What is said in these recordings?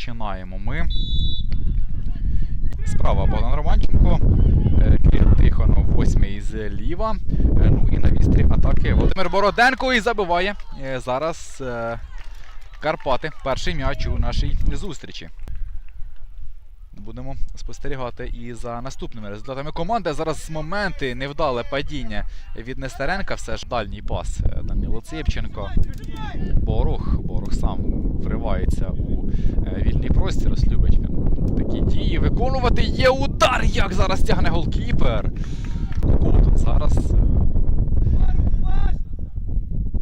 починаємо ми. Справа Богдан Романченко, Кирил Тихонов, восьмий зліва. Е, Ну і на вістрі атаки Володимир Бороденко і забиває. Е, Зараз е, Карпати. Перший м'яч у нашій зустрічі. Будемо спостерігати і за наступними результатами команди. Зараз моменти невдале падіння від Нестеренка. Все ж дальній пас Данило Ципченко. Борух. Борух сам вривається простір. Любить він такі дії виконувати. Є удар! Як зараз тягне голкіпер. Ковтун зараз. е,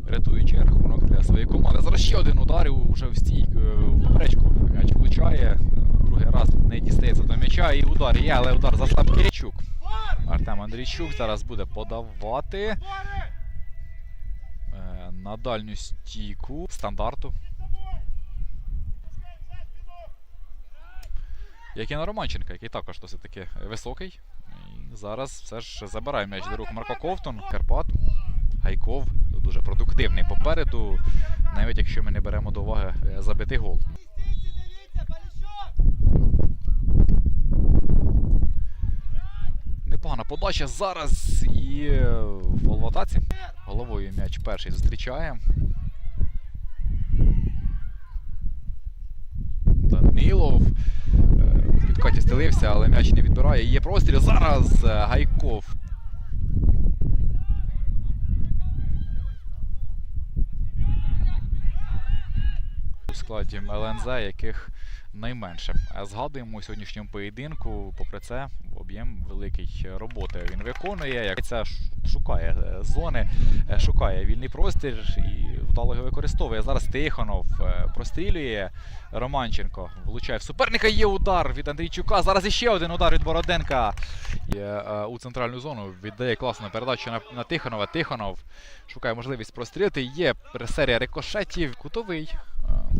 Рятуючи рахунок для своєї команди. Зараз ще один удар і вже в стійку в поперечку. М'яч влучає. Другий раз не дістається до м'яча. І удар є, але удар за Слабкиричук. Артем Андрійчук зараз буде подавати е, на дальню стійку стандарту. Як і на Романченка, який також досить таки високий. І зараз все ж забирає м'яч до рук Марко Ковтун, Карпат. Гайков дуже продуктивний попереду, навіть якщо ми не беремо до уваги е, забитий гол. Непогана подача зараз і е, в атаці. Головою м'яч перший зустрічає. Данилов. Підкаті стелився, але м'яч не відбирає. Є простріл. Зараз е, Гайков. У складі ЛНЗ, яких найменше. Згадуємо у сьогоднішньому поєдинку, попри це, об'єм великий роботи він виконує. Як це шукає е, зони, е, шукає вільний простір і вдало його використовує. Зараз Тихонов е, прострілює. Романченко влучає в суперника. Є удар від Андрійчука. Зараз іще один удар від Бороденка. Є у центральну зону. Віддає класну передачу на, на Тихонова. Тихонов шукає можливість прострілити. Є серія рикошетів. Кутовий.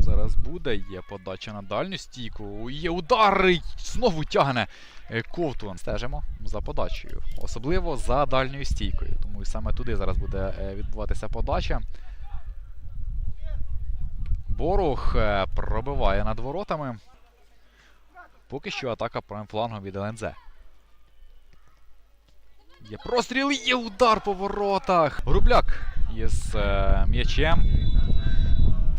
Зараз буде. Є подача на дальню стійку. Є удар. і Знову тягне е, Ковтун. Стежимо за подачею. Особливо за дальньою стійкою. Тому і саме туди зараз буде е, відбуватися подача. Борух е, пробиває над воротами. Поки що атака правим флангом від ЛНЗ. Є простріл, є удар по воротах. Грубляк із е, м'ячем.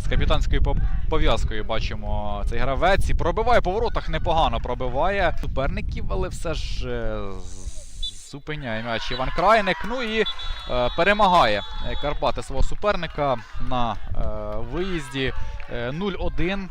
З капітанською по- пов'язкою бачимо цей гравець і пробиває по воротах непогано пробиває суперників, але все ж е, зупиняє м'яч Іван Крайник. Ну і е, перемагає е, Карпати свого суперника на е, виїзді е, 0-1.